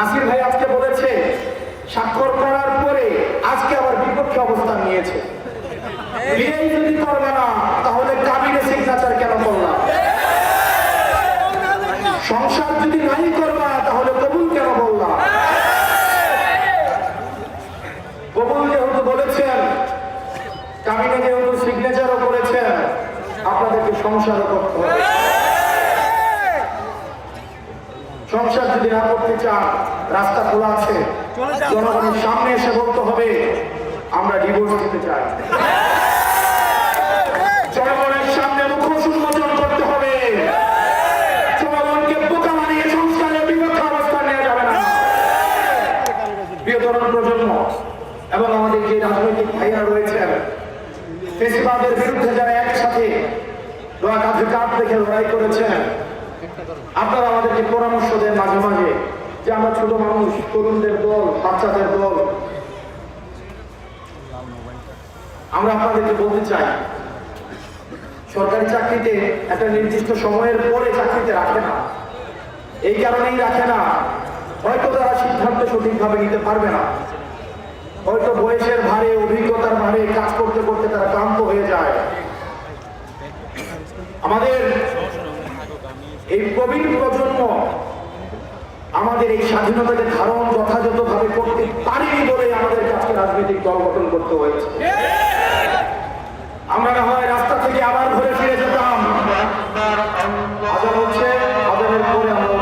নাসির ভাই আজকে বলেছে, স্বাক্ষর করার পরে আজকে আবার বিপক্ষে অবস্থান নিয়েছে। বিয়েই যদি করবে না, তাহলে কাবিনে সিগনেচার কেন করলাম সংসার যদি নাই করবা, তাহলে কবুল কেন বললাম কবুল যেহেতু বলেছেন, কাবিনে যেহেতু সিগনেচারও করেছেন, আপনাদেরকে সংসারও করতে হবে। যদি করতে চান রাস্তা খোলা আছে। জনগণের সামনে এসে বলতে হবে আমরা ডিভোর্স দিতে চাই। জনগণের সামনে মুখোশ উন্মোচন করতে হবে। জনগণকে বোকা বানিয়ে সংস্কারের বিপক্ষে অবস্থান নেওয়া যাবে না। প্রিয় প্রজন্ম এবং আমাদের যে রাজনৈতিক ভাইরা রয়েছেন ফেসিবাদের বিরুদ্ধে যারা একসাথে কাঁধে কাঁধ দেখে লড়াই করেছেন আপনারা আমাদেরকে পরামর্শ যে আমরা ছোট মানুষ, তরুণদের দল বাচ্চাদের দল আমরা আপনাদেরকে বলতে চাই, সরকারি চাকরিতে একটা নির্দিষ্ট সময়ের পরে চাকরিতে রাখে না। এই কারণেই রাখে না। হয়তো তারা সিদ্ধান্ত সঠিকভাবে নিতে পারবে না। হয়তো বয়সের ভারে, অভিজ্ঞতার ভারে কাজ করতে করতে তারা ক্লান্ত হয়ে যায়। আমাদের এই প্রবীণ প্রজন্ম আমাদের এই স্বাধীনতাকে ধারণ যথাযথ ভাবে করতে পারিনি বলে আমাদের কাছে রাজনৈতিক দল গঠন করতে হয়েছে।